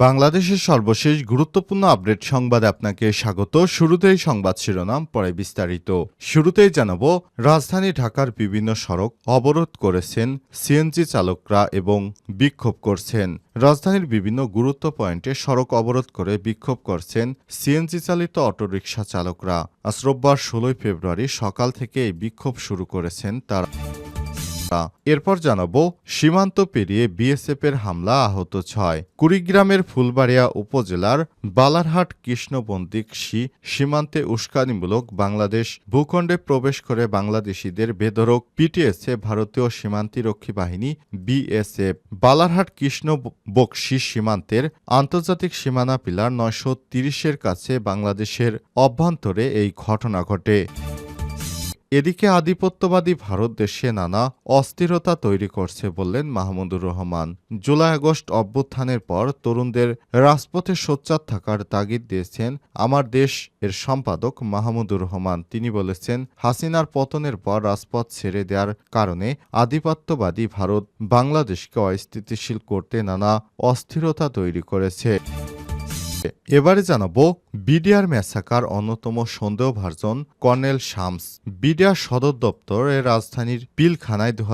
বাংলাদেশের সর্বশেষ গুরুত্বপূর্ণ আপডেট সংবাদে আপনাকে স্বাগত। শুরুতেই সংবাদ শিরোনাম, পরে বিস্তারিত। শুরুতেই জানাব, রাজধানী ঢাকার বিভিন্ন সড়ক অবরোধ করেছেন সিএনজি চালকরা এবং বিক্ষোভ করছেন। রাজধানীর বিভিন্ন গুরুত্ব পয়েন্টে সড়ক অবরোধ করে বিক্ষোভ করছেন সিএনজি চালিত অটোরিকশা চালকরা। আজ রোববার ষোলোই ফেব্রুয়ারি সকাল থেকে এই বিক্ষোভ শুরু করেছেন তারা। এরপর জানাব, সীমান্ত পেরিয়ে বিএসএফ এর হামলা আহত ছয়। কুড়িগ্রামের ফুলবাড়িয়া উপজেলার বালারহাট কৃষ্ণবন্দিক সি সীমান্তে উস্কানিমূলক বাংলাদেশ ভূখণ্ডে প্রবেশ করে বাংলাদেশিদের বেদরক পিটিএসএ ভারতীয় সীমান্তিরক্ষী বাহিনী বিএসএফ। বালারহাট কৃষ্ণ বক্সি সীমান্তের আন্তর্জাতিক সীমানা পিলার নয়শো তিরিশের কাছে বাংলাদেশের অভ্যন্তরে এই ঘটনা ঘটে। এদিকে আধিপত্যবাদী ভারত দেশে নানা অস্থিরতা তৈরি করছে বললেন মাহমুদুর রহমান। জুলাই আগস্ট অভ্যুত্থানের পর তরুণদের রাজপথে সোচ্চার থাকার তাগিদ দিয়েছেন আমার দেশ এর সম্পাদক মাহমুদুর রহমান। তিনি বলেছেন, হাসিনার পতনের পর রাজপথ ছেড়ে দেওয়ার কারণে আধিপত্যবাদী ভারত বাংলাদেশকে অস্থিতিশীল করতে নানা অস্থিরতা তৈরি করেছে। এবারে জানাব বিডিআর ম্যাসাকার অন্যতম সন্দেহভাজন কর্নেল শামস। বিডিআর সদর দপ্তরের রাজধানীর পিলখানায় দু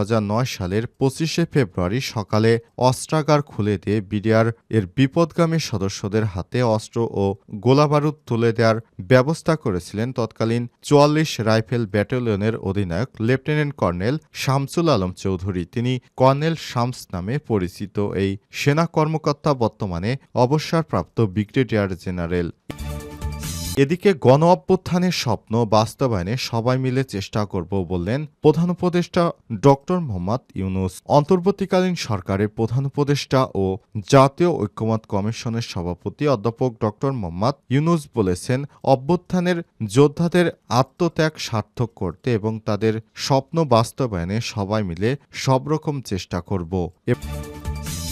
সালের পঁচিশে ফেব্রুয়ারি সকালে অস্ত্রাগার খুলে দিয়ে বিডিআর এর বিপদগামী সদস্যদের হাতে অস্ত্র ও গোলাবারুদ তুলে দেওয়ার ব্যবস্থা করেছিলেন তৎকালীন চুয়াল্লিশ রাইফেল ব্যাটালিয়নের অধিনায়ক লেফটেন্যান্ট কর্নেল শামসুল আলম চৌধুরী। তিনি কর্নেল শামস নামে পরিচিত এই সেনা কর্মকর্তা বর্তমানে অবসরপ্রাপ্ত ব্রিগেডিয়ার জেনারেল এদিকে গণ অভ্যুত্থানের স্বপ্ন বাস্তবায়নে সবাই মিলে চেষ্টা করব বললেন প্রধান উপদেষ্টা ডক্টর মোহাম্মদ ইউনুস। অন্তর্বর্তীকালীন সরকারের প্রধান উপদেষ্টা ও জাতীয় ঐক্যমত কমিশনের সভাপতি অধ্যাপক ডক্টর মোহাম্মদ ইউনুস বলেছেন, অভ্যুত্থানের যোদ্ধাদের আত্মত্যাগ সার্থক করতে এবং তাদের স্বপ্ন বাস্তবায়নে সবাই মিলে সব রকম চেষ্টা করব।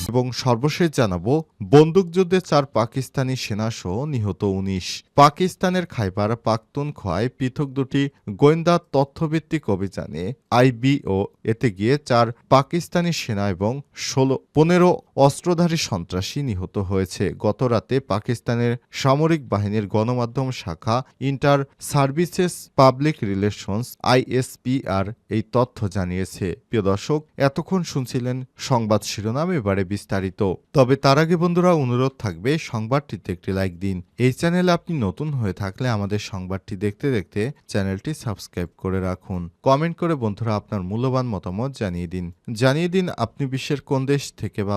এবং সর্বশেষ জানাব বন্দুকযুদ্ধে চার পাকিস্তানি সেনাসহ নিহত উনিশ। পাকিস্তানের খাইবার পাখতুনখোয়ায় পৃথক দুটি গোয়েন্দা তথ্যভিত্তিক অভিযানে আইবিও এতে গিয়ে চার পাকিস্তানি সেনা এবং ষোলো, পনেরো অস্ত্রধারী সন্ত্রাসী নিহত হয়েছে। গত রাতে পাকিস্তানের সামরিক বাহিনীর গণমাধ্যম শাখা inter services public relations, ISPR, এই তথ্য জানিয়েছে। প্রিয় দর্শক, এতক্ষণ শুনছিলেন সংবাদ শিরোনাম, এবারে বিস্তারিত। তবে তার আগে বন্ধুরা, অনুরোধ থাকবে, সংবাদটিতে একটি লাইক দিন। এই চ্যানেলে আপনি নতুন হয়ে থাকলে আমাদের সংবাদটি দেখতে দেখতে চ্যানেলটি সাবস্ক্রাইব করে রাখুন। কমেন্ট করে বন্ধুরা আপনার মূল্যবান মতামত জানিয়ে দিন। জানিয়ে দিন আপনি বিশ্বের কোন দেশ থেকে বা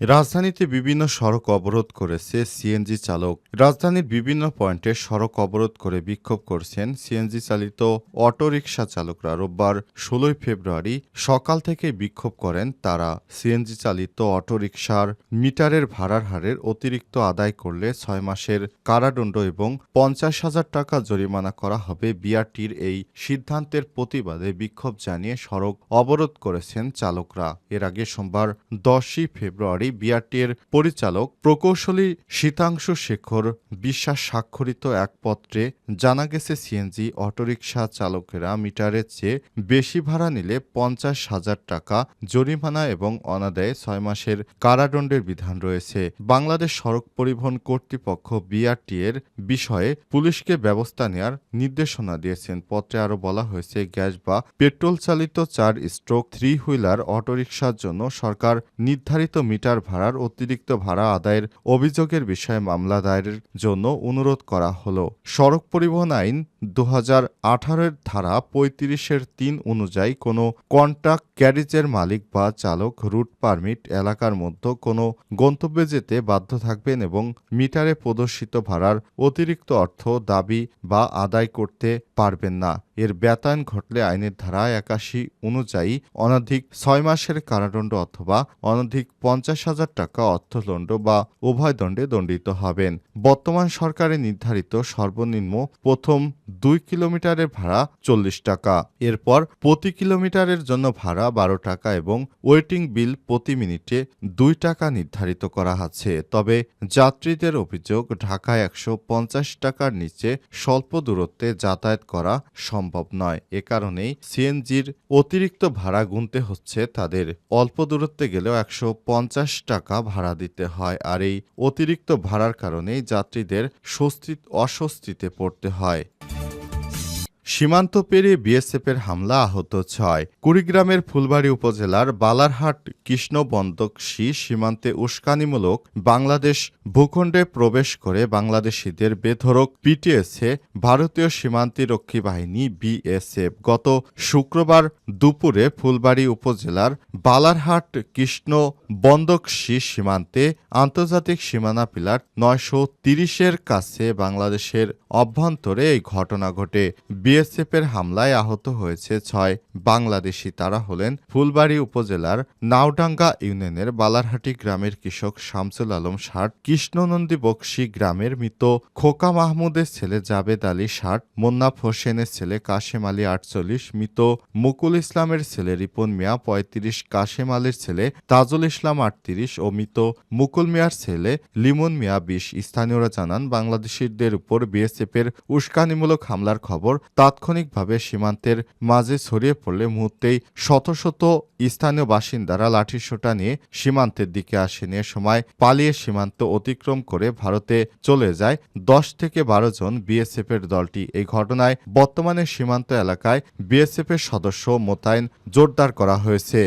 রাজধানীতে বিভিন্ন সড়ক অবরোধ করেছে সিএনজি চালক। রাজধানীর বিভিন্ন পয়েন্টে সড়ক অবরোধ করে বিক্ষোভ করছেন সিএনজি চালিত অটোরিকশা চালকরা। রোববার ষোলোই ফেব্রুয়ারি সকাল থেকে বিক্ষোভ করেন তারা। সিএনজি চালিত অটোরিকশার মিটারের ভাড়ার হারের অতিরিক্ত আদায় করলে ছয় মাসের কারাদণ্ড এবং পঞ্চাশ হাজার টাকা জরিমানা করা হবে বিআরটির এই সিদ্ধান্তের প্রতিবাদে বিক্ষোভ জানিয়ে সড়ক অবরোধ করেছেন চালকরা। এর আগে সোমবার দশই ফেব্রুয়ারি বিআরটির পরিচালক প্রকৌশলী শীতাংশু শেখর বিশ্বাস স্বাক্ষরিত এক পত্রে জানা গেছে, সিএনজি অটোরিকশা চালকেরা মিটারের চেয়ে বেশি ভাড়া নিলে পঞ্চাশ হাজার টাকা জরিমানা এবং অনাদায়ে ছয় মাসের কারাদণ্ডের বিধান রয়েছে। বাংলাদেশ সড়ক পরিবহন কর্তৃপক্ষ বিআরটি এর বিষয়ে পুলিশকে ব্যবস্থা নেওয়ার নির্দেশনা দিয়েছেন। পত্রে আরও বলা হয়েছে, গ্যাস বা পেট্রোল চালিত চার স্ট্রোক থ্রি হুইলার অটোরিকশার জন্য সরকার নির্ধারিত মিটার ভাড়ার অতিরিক্ত ভাড়া আদায়ের অভিযোগের বিষয়ে মামলা দায়েরের জন্য অনুরোধ করা হলো। সড়ক পরিবহন আইন দু হাজার ধারা পঁয়ত্রিশের তিন অনুযায়ী কোনো কন্ট্রাক্ট ক্যারিজের মালিক বা চালক, রুট পারমিট, এলাকার মধ্যে কোনো গন্তব্যে যেতে বাধ্য থাকবেন এবং মিটারে প্রদর্শিত ভাড়ার অতিরিক্ত অর্থ, দাবি বা আদায় করতে পারবেন না। এর ব্যতায়ন ঘটলে আইনের ধারা একাশি অনুযায়ী অনধিক ছয় মাসের কারাদণ্ড অথবা অনধিক পঞ্চাশ পঞ্চাশ হাজার টাকা অর্থদণ্ড বা উভয় দণ্ডে দণ্ডিত হবেন। বর্তমান সরকারে নির্ধারিত সর্বনিম্ন প্রথম দুই কিলোমিটারের ভাড়া চল্লিশ টাকা। এরপর প্রতি কিলোমিটারের জন্য ভাড়া বারো টাকা এবং ওয়েটিং বিল প্রতি মিনিটে দুই টাকা নির্ধারিত করা আছে। তবে যাত্রীদের অভিযোগ, ঢাকায় একশো পঞ্চাশ টাকার নিচে স্বল্প দূরত্বে যাতায়াত করা সম্ভব নয়। এ কারণেই সিএনজির অতিরিক্ত ভাড়া গুনতে হচ্ছে তাদের। অল্প দূরত্বে গেলেও একশো পঞ্চাশ টাকা ভাড়া দিতে হয় আর এই অতিরিক্ত ভাড়ার কারণেই যাত্রীদের স্বস্তি অস্বস্তিতে পড়তে হয়। সীমান্ত পেরিয়ে বিএসএফের হামলা আহত ছয়। কুড়িগ্রামের ফুলবাড়ি উপজেলার বালারহাট কৃষ্ণবন্দকশী সীমান্তে উস্কানিমূলক বাংলাদেশ ভূখণ্ডে প্রবেশ করে বাংলাদেশিদের বেধরক পিটিয়েছে ভারতীয় সীমান্তিরক্ষী বাহিনী বিএসএফ। গত শুক্রবার দুপুরে ফুলবাড়ি উপজেলার বালারহাট কৃষ্ণ বন্দকশী সীমান্তে আন্তর্জাতিক সীমানা পিলার নয়শো তিরিশের কাছে বাংলাদেশের অভ্যন্তরে এই ঘটনা ঘটে। বিএসএফের হামলায় আহত হয়েছে ছয় বাংলাদেশি। তারা হলেন ফুলবাড়ি উপজেলার নাওডাঙ্গা ইউনিয়নের বালারহাটি গ্রামের কৃষক শামসুল আলম ষাট, কৃষ্ণনন্দী বক্সি গ্রামের মৃত খোকা মাহমুদের ছেলে জাবেদ আলী ষাট, মোন্নাফ হোসেনের ছেলে কাশেম আলী আটচল্লিশ, মৃত মুকুল ইসলামের ছেলে রিপন মিয়া পঁয়ত্রিশ, কাশেম আলীর ছেলে তাজুল ইসলাম আটত্রিশ ও মৃত মুকুল মিয়ার ছেলে লিমন মিয়া বিশ। স্থানীয়রা জানান, বাংলাদেশিদের উপর বিএসএফের উস্কানিমূলক হামলার খবর তাৎক্ষণিকভাবে সীমান্তের মাঝে ছড়িয়ে পড়লে মুহূর্তেই শত শত স্থানীয় বাসিন্দারা লাঠিসোঁটা নিয়ে সীমান্তের দিকে আসেন। এ সময় পালিয়ে সীমান্ত অতিক্রম করে ভারতে চলে যায় দশ থেকে বারো জন বিএসএফের দলটি। এই ঘটনায় বর্তমানে সীমান্ত এলাকায় বিএসএফের সদস্য মোতায়েন জোরদার করা হয়েছে।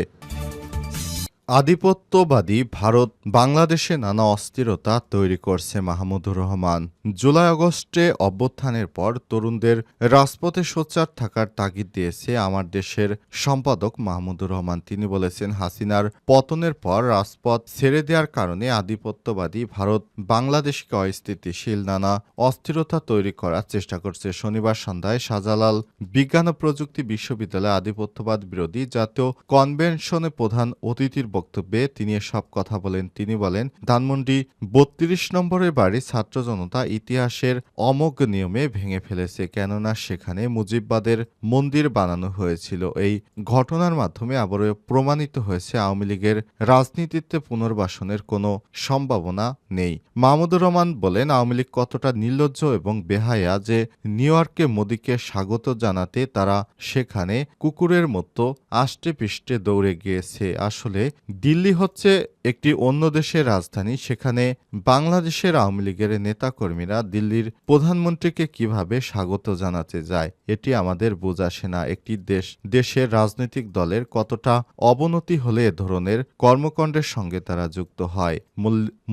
আধিপত্যবাদী ভারত বাংলাদেশে নানা অস্থিরতা তৈরি করছে মাহমুদুর রহমান। জুলাই আগস্টে অভ্যুত্থানের পর তরুণদের রাজপথে সোচ্চার থাকার তাগিদ দিয়েছে আমার দেশের সম্পাদক মাহমুদুর রহমান। তিনি বলেছেন, হাসিনার পতনের পর রাজপথ ছেড়ে দেওয়ার কারণে আধিপত্যবাদী ভারত বাংলাদেশকে অস্থিতিশীল, নানা অস্থিরতা তৈরি করার চেষ্টা করছে। শনিবার সন্ধ্যায় শাহজালাল বিজ্ঞান ও প্রযুক্তি বিশ্ববিদ্যালয়ে আধিপত্যবাদ বিরোধী জাতীয় কনভেনশনে প্রধান অতিথির বক্তব্যে তিনি সব কথা বলেন। তিনি বলেন, ধানমন্ডি বত্রিশ নম্বরের বাড়ি ছাত্র জনতা ইতিহাসের অমোঘ নিয়মে ভেঙে ফেলেছে, কেননা সেখানে মুজিববাদের মন্দির বানানো হয়েছিল। এই ঘটনার মাধ্যমে আবারও প্রমাণিত হয়েছে, আওয়ামী লীগের রাজনীতিতে পুনর্বাসনের কোনো সম্ভাবনা নেই। মাহমুদুর রহমান বলেন, আওয়ামী লীগ কতটা নির্লজ্জ এবং বেহায়া যে নিউ ইয়র্কে মোদীকে স্বাগত জানাতে তারা সেখানে কুকুরের মতো আষ্টে পিষ্টে দৌড়ে গিয়েছে। আসলে দিল্লি হচ্ছে একটি অন্য দেশের রাজধানী। সেখানে বাংলাদেশের আওয়ামী লীগের নেতাকর্মীরা দিল্লির প্রধানমন্ত্রীকে কীভাবে স্বাগত জানাতে যায়, এটি আমাদের বোঝাসে না। একটি দেশ, দেশের রাজনৈতিক দলের কতটা অবনতি হলে এ ধরনের কর্মকাণ্ডের সঙ্গে তারা যুক্ত হয়।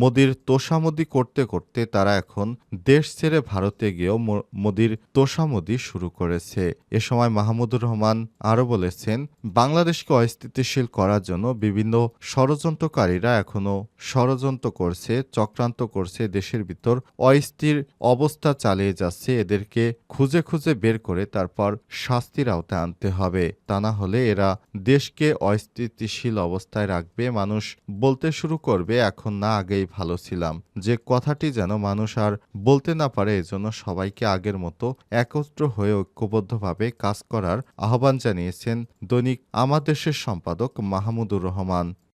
মোদির তোষামদি করতে করতে তারা এখন দেশ ছেড়ে ভারতে গিয়েও মোদির তোষামদি শুরু করেছে। এ সময় মাহমুদুর রহমান আরও বলেছেন, বাংলাদেশকে অস্থিতিশীল করার জন্য বিভিন্ন ষড়যন্ত্রকারীরা এখনও ষড়যন্ত্র করছে, চক্রান্ত করছে দেশের ভিতর। অস্থির অবস্থা চালিয়ে যাচ্ছে এদেরকে খুঁজে খুঁজে বের করে তারপর শাস্তির আওতায় আনতে হবে। তা না হলে এরা দেশকে অস্থিতিশীল অবস্থায় রাখবে, মানুষ বলতে শুরু করবে, এখন না, আগেই ভালো ছিলাম। যে কথাটি যেন মানুষ আর বলতে না পারে, এজন্য সবাইকে আগের মতো একত্র হয়ে ঐক্যবদ্ধভাবে কাজ করার আহ্বান জানিয়েছেন দৈনিক আমার দেশের সম্পাদক মাহমুদুর রহমান।